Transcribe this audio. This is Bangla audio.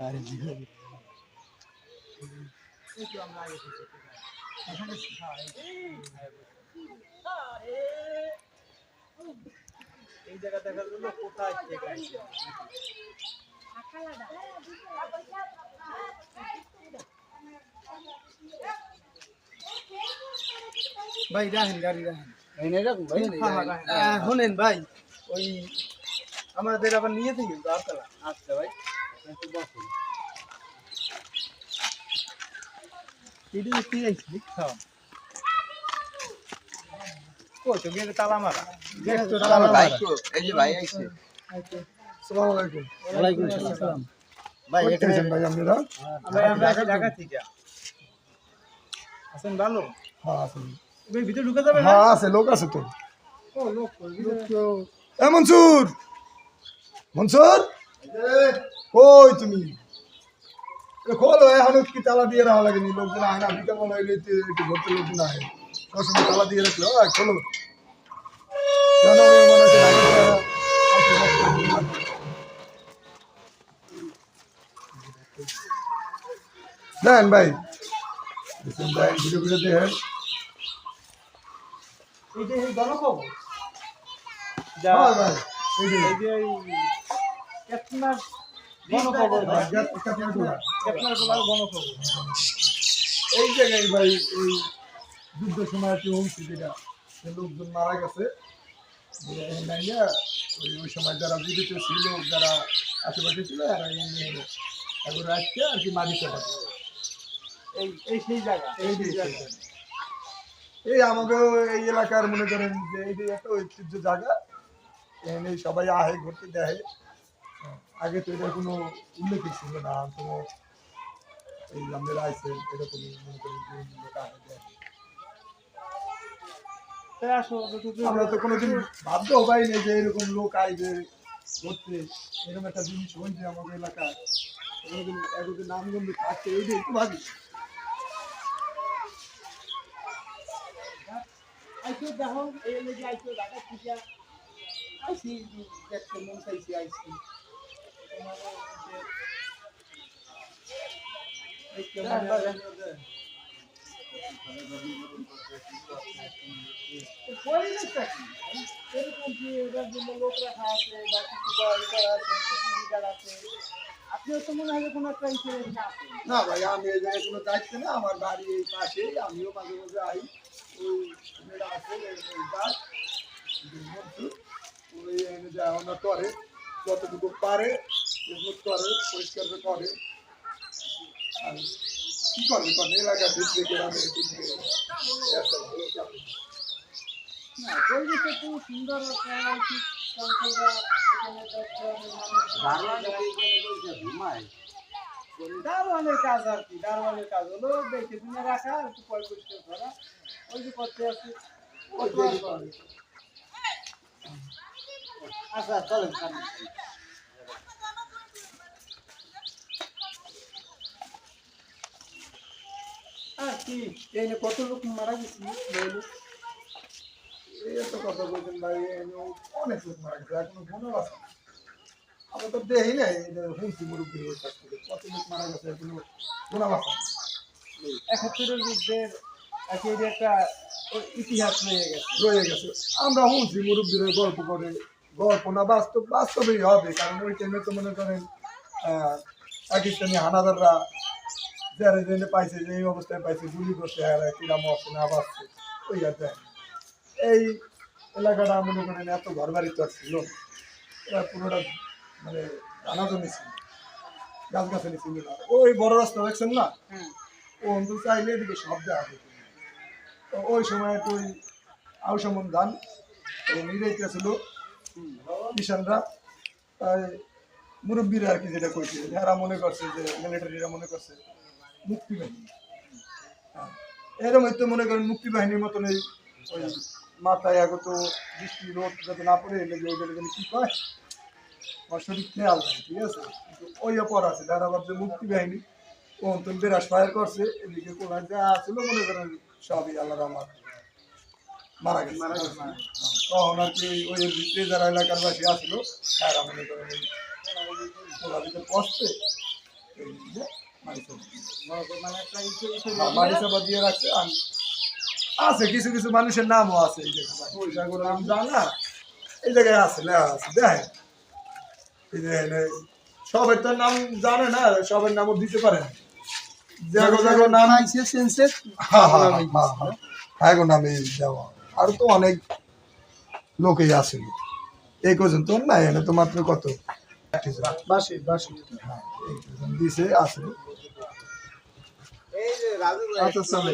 আরে এই জায়গা দেখা গেল কোথায় থেকে আসছে ভাই রাখেন গাড়ি রাখেন আহ, শোনেন ভাই ওই আমাদের আবার নিয়ে থেকে আপনারা আচ্ছা ভাই। বসুন ঢাকা থেকে। আছেন ভালো? হ্যাঁ আছে ভিতরে ঢুকে যাবে হ্যাঁ আছে লোক আছে তো। ও লোক কই? এ মনসুর? কই তুমি? খোলো এখন কি তালা দিয়ে রাখা লাগেনি? লোকজন আয় না বিকাল বেলা হইলে একটু ঘুরতে লোকজন আয়। সবসময় তালা দিয়ে রাখল আয় খোলো। মনে দেন ভাই। ভাই ঘুরে ঘুরে দেখেন এই যে গণখবর যা হ্যাঁ ভাই এই যে। তোলা কেতনার গোলার গণখবর এই জায়গায় ভাই এই যুদ্ধের সময় একটি অংশী যেটা লোকজন মারা গেছে। ওই ওই সময় যারা জীবিত ছিল যারা আশেপাশে ছিল এরা এই নিয়ে এলো। এখন রাখতে আর কি মাটি কাটা। এই এই সেই জায়গা। এই যে জায়গা। এই আমাদের এই এলাকার মনে করেন যে এই যে একটা ঐতিহ্য জায়গা। এখানে সবাই আহে ঘুরতে দেয়। আগে তো এটা কোনো উল্লেখই ছিল না কোনো এই আমাদের আইসে এরকম মনে করেন আমরা তো কোনোদিন ভাবতেও পারিনি যে এরকম লোক আইবে ঘুরতে। এরকম একটা জিনিস হয়েছে আমাদের এলাকায়। এরকম একদিন নামগন্ধ থাকছে এইটা একটু ভাবি। আইসো দেখো এই লেগে আইসো ঢাকা আইসি দেখতে মন চাইছি আইসি। তোমার এই ক্যামেরা পরিবেশটা কি এরকম কি এটার জন্য লোক রাখা আছে বা কিছু করা ই করা আছে সিসিটিভি গার্ড আছে আপনিও তো মনে হয় যে কোনো একটা ইন্সুরেন্স আছে না ভাই আমি এই জায়গায় কোনো দায়িত্ব না আমার বাড়ি এই পাশেই আমিও মাঝে মাঝে আই ওই মেয়েরা আছে ওই- ওই গাছ বন্ধু ওই এনে যায় ওনার করে যতটুকু পারে এগুলো করে পরিষ্কার করে আর কি করবে? করে এলাকা ভিতরে গ্রামে পরিবেশটা খুব সুন্দর ঘুমায় দারোয়ানের কাজ আর কি দারোয়ানের কাজ হলো দেখে শুনে রাখা আর একটু পয় পরিষ্কার করা ওই যে করতে করে। আচ্ছা চলেন সামনে। আর কি? এই নিয়ে কত লোক মারা গেছে? এই এত কথা বলছেন ভাই এনে অনেক লোক মারা গেছে এখনও মনে আছে। আমরা তো দেখি নাই শুনছি মুরব্বী হয়ে কাছ থেকে। কত লোক মারা গেছে এখনও শোনা আছে। একাত্তরের যুদ্ধের এটা একটা ইতিহাস রয়ে গেছে। রয়ে গেছে। আমরা শুনছি মুরব্বীরা গল্প করে। গল্প না বাস্তব বাস্তবেই হবে কারণ ওই টাইমে তো মনে করেন আহ, পাকিস্তানি হানাদাররা যারা জেনে পাইছে যে এই অবস্থায় পাইছে গুলি করছে আর কিরাম আছে না বাঁচছে ওই আর এই এলাকাটা মনে করেন এত ঘর বাড়ি তো ছিল। এরা পুরোটা মানে জানা জমি ছিল গাছ গাছালি ছিল না। ওই বড় রাস্তা দেখছেন না? ও অন্তত চাইলে এদিকে সব দেওয়া তো ওই সময় তো ওই আউসামন ধান নিরাইতে ছিল কিষানরা তাই মুরব্বীরা আর কি যেটা কইছে যারা মনে করছে যে মিলিটারিরা মনে করছে মুক্তি বাহিনী। হ্যাঁ। এরম হয়তো মনে করেন মুক্তি বাহিনীর মতন এই ওই মাথায় আগত বৃষ্টি রোদ যাতে না পড়ে লেগে ওইটা যেন কি কয়? আমার শরীর খেয়াল নেই ঠিক আছে? ওই অপর আছে যারা ভাবছে মুক্তি বাহিনী ও অন্তন বিরাস ফায়ার করছে এদিকে কোরআন যা ছিল মনে করেন সবই আল্লাহ আমার মারা গেছে। মারা গেছে। তখন আর কি ওই ভিতরে যারা এলাকার বাসী আসলো তারা মনে করেন ওরা ভিতরে পচতে দিয়ে- রাখছে। আছে কিছু কিছু মানুষের নামও আছে এই জায়গায়। ওই জায়গার নাম জানা? এই জায়গায় আছে লেখা আছে দেখেন। এই যে সবের তো নাম জানে না সবের নামও দিতে পারে না। নাম সেন্সেস হ্যাঁ হ্যাঁ হ্যাঁ হ্যাঁ হ্যাঁ গো নামে দেওয়া। আর তো অনেক লোকেই আসেন এই কজন তো না এনে তো মাত্র কত? বাসি বাসি হ্যাঁ দিছে আসে এই যে রাজু ভাই আচ্ছা চলে